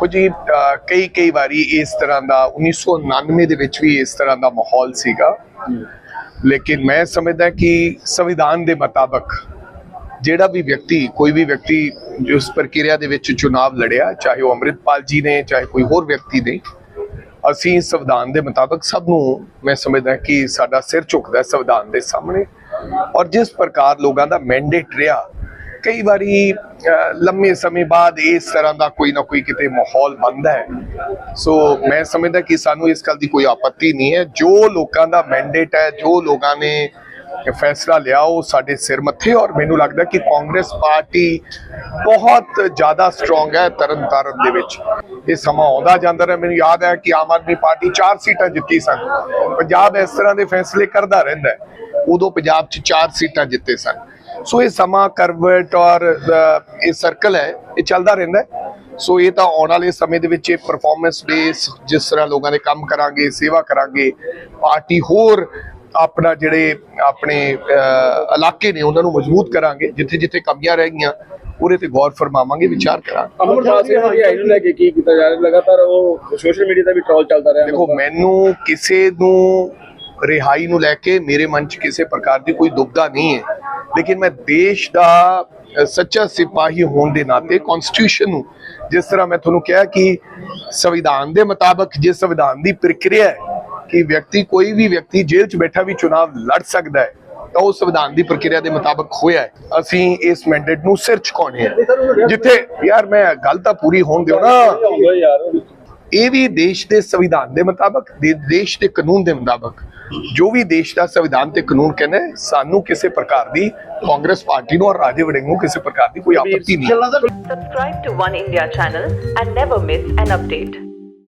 ਦੇਖੋ ਜੀ ਕਈ ਕਈ ਵਾਰੀ ਇਸ ਤਰ੍ਹਾਂ ਦਾ 1999 ਦੇ ਵਿੱਚ ਵੀ ਇਸ ਤਰ੍ਹਾਂ ਦਾ ਮਾਹੌਲ ਸੀਗਾ। ਲੇਕਿਨ ਮੈਂ ਸਮਝਦਾ ਕਿ ਸੰਵਿਧਾਨ ਦੇ ਮੁਤਾਬਕ ਜਿਹੜਾ ਵੀ ਵਿਅਕਤੀ, ਕੋਈ ਵੀ ਵਿਅਕਤੀ ਜੋ ਪ੍ਰਕਿਰਿਆ ਦੇ ਵਿੱਚ ਚੁਣਾਵ ਲੜਿਆ, ਚਾਹੇ ਉਹ ਅੰਮ੍ਰਿਤਪਾਲ ਜੀ ਨੇ, ਚਾਹੇ ਕੋਈ ਹੋਰ ਵਿਅਕਤੀ ਨੇ, ਅਸੀਂ ਸੰਵਿਧਾਨ ਦੇ ਮੁਤਾਬਕ ਸਭ ਨੂੰ ਮੈਂ ਸਮਝਦਾ ਕਿ ਸਾਡਾ ਸਿਰ ਝੁਕਦਾ ਸੰਵਿਧਾਨ ਦੇ ਸਾਹਮਣੇ। ਔਰ ਜਿਸ ਪ੍ਰਕਾਰ ਲੋਕਾਂ ਦਾ ਮੈਂਡੇਟ ਰਿਹਾ ਕਈ ਵਾਰੀ ਲੰਮੇ ਸਮੇਂ ਬਾਅਦ ਇਸ ਤਰ੍ਹਾਂ ਦਾ ਕੋਈ ਨਾ ਕੋਈ ਕਿਤੇ ਮਾਹੌਲ ਬਣਦਾ ਹੈ। ਸੋ ਮੈਂ ਸਮਝਦਾ ਕਿ ਸਾਨੂੰ ਇਸ ਗੱਲ ਦੀ ਕੋਈ ਆਪੱਤੀ ਨਹੀਂ ਹੈ। ਜੋ ਲੋਕਾਂ ਦਾ ਮੈਂਡੇਟ ਹੈ, ਜੋ ਲੋਕਾਂ ਨੇ ਫੈਸਲਾ ਲਿਆ, ਉਹ ਸਾਡੇ ਸਿਰ ਮੱਥੇ ਔਰ ਮੈਨੂੰ ਲੱਗਦਾ ਕਿ ਕਾਂਗਰਸ ਪਾਰਟੀ ਬਹੁਤ ਜ਼ਿਆਦਾ ਸਟਰੋਂਗ ਹੈ ਤਰਨਤਾਰਨ ਦੇ ਵਿੱਚ। ਇਹ ਸਮਾਂ ਆਉਂਦਾ ਜਾਂਦਾ ਰਿਹਾ। ਮੈਨੂੰ ਯਾਦ ਹੈ ਕਿ ਆਮ ਆਦਮੀ ਪਾਰਟੀ 4 ਸੀਟਾਂ ਜਿੱਤੀ ਸਨ। ਪੰਜਾਬ ਇਸ ਤਰ੍ਹਾਂ ਦੇ ਫੈਸਲੇ ਕਰਦਾ ਰਹਿੰਦਾ ਉਦੋਂ ਪੰਜਾਬ 'ਚ 4 ਸੀਟਾਂ ਜਿੱਤੇ ਸਨ। ਸੋ ਇਹ ਸਮਾਂ ਕਰਵਟ ਔਰ ਇਹ ਸਰਕਲ ਹੈ ਇਹ ਚੱਲਦਾ ਰਹਿੰਦਾ ਹੈ। ਸੋ ਇਹ ਤਾਂ ਆਉਣ ਵਾਲੇ ਸਮੇਂ ਦੇ ਵਿੱਚ ਇਹ ਪਰਫਾਰਮੈਂਸ ਬੇਸ ਜਿਸ ਤਰ੍ਹਾਂ ਲੋਕਾਂ ਦੇ ਕੰਮ ਕਰਾਂਗੇ ਸੇਵਾ ਕਰਾਂਗੇ ਪਾਰਟੀ ਹੋਰ ਆਪਣਾ ਜਿਹੜੇ ਆਪਣੇ ਇਲਾਕੇ ਨੇ ਉਹਨਾਂ ਨੂੰ ਮਜ਼ਬੂਤ ਕਰਾਂਗੇ ਜਿੱਥੇ ਜਿੱਥੇ ਕਮੀਆਂ ਰਹਿ ਗਈਆਂ ਉਹਦੇ ਤੇ ਗੌਰ ਫਰਮਾਵਾਂਗੇ ਵਿਚਾਰ ਕਰਾਂਗੇ। ਅਮਰਪਾਲ ਸਿੰਘ ਹਰਿਆਈ ਨੂੰ ਲੈ ਕੇ ਕੀ ਕੀਤਾ ਜਾ ਰਿਹਾ? ਲਗਾਤਾਰ ਉਹ ਸੋਸ਼ਲ ਮੀਡੀਆ ਤੇ ਵੀ ਟ੍ਰੋਲ ਚੱਲਦਾ ਰਿਹਾ ਦੇਖੋ ਮੈਨੂੰ ਕਿਸੇ ਨੂੰ ਰਿਹਾਈ ਨੂੰ ਲੈ ਕੇ ਮੇਰੇ ਮਨ 'ਚ ਕਿਸੇ ਪ੍ਰਕਾਰ ਦੀ ਕੋਈ ਦੁਬਦਾ ਨਹੀਂ ਹੈ। ਲੇਕਿਨ ਮੈਂ ਦੇਸ਼ ਦਾ ਸੱਚਾ ਸਿਪਾਹੀ ਹੋਣ ਦੇ ਨਾਤੇ ਕਨਸਟੀਟਿਊਸ਼ਨ ਨੂੰ ਜਿਸ ਤਰ੍ਹਾਂ ਮੈਂ ਤੁਹਾਨੂੰ ਕਿਹਾ ਕਿ ਸੰਵਿਧਾਨ ਦੇ ਮੁਤਾਬਕ ਜੇ ਸੰਵਿਧਾਨ ਦੀ ਪ੍ਰਕਿਰਿਆ ਹੈ ਕਿ ਵਿਅਕਤੀ, ਕੋਈ ਵੀ ਵਿਅਕਤੀ ਜੇਲ੍ਹ 'ਚ ਬੈਠਾ ਵੀ ਚੁਣਾਵ ਲੜ ਸਕਦਾ ਹੈ, ਤਾਂ ਉਹ ਸੰਵਿਧਾਨ ਦੀ ਪ੍ਰਕਿਰਿਆ ਦੇ ਮੁਤਾਬਕ ਹੋਇਆ ਹੈ। ਅਸੀਂ ਇਸ ਮੈਂਡੇਟ ਨੂੰ ਸਿਰ ਝੁਕਾਉਣੇ ਹੈ। ਜਿੱਥੇ, ਯਾਰ ਮੈਂ ਗੱਲ ਤਾਂ ਪੂਰੀ ਹੋਣ ਦਿਓ ਨਾ। ਇਹ ਵੀ ਦੇਸ਼ ਦੇ ਸੰਵਿਧਾਨ ਦੇ ਮੁਤਾਬਕ ਦੇਸ਼ ਦੇ ਕਾਨੂੰਨ ਦੇ ਮੁਤਾਬਕ। ਜੋ ਵੀ ਦੇਸ਼ ਦਾ ਸੰਵਿਧਾਨ ਤੇ ਕਾਨੂੰਨ ਕਹਿੰਦਾ ਸਾਨੂੰ ਕਿਸੇ ਪ੍ਰਕਾਰ ਦੀ ਕਾਂਗਰਸ ਪਾਰਟੀ ਨੂੰ ਔਰ ਰਾਜੇ ਵੜਿੰਗ ਨੂੰ ਕਿਸੇ ਪ੍ਰਕਾਰ ਦੀ ਕੋਈ ਆਪੱਤੀ ਨਹੀਂ Subscribe to One India channel and never miss an update.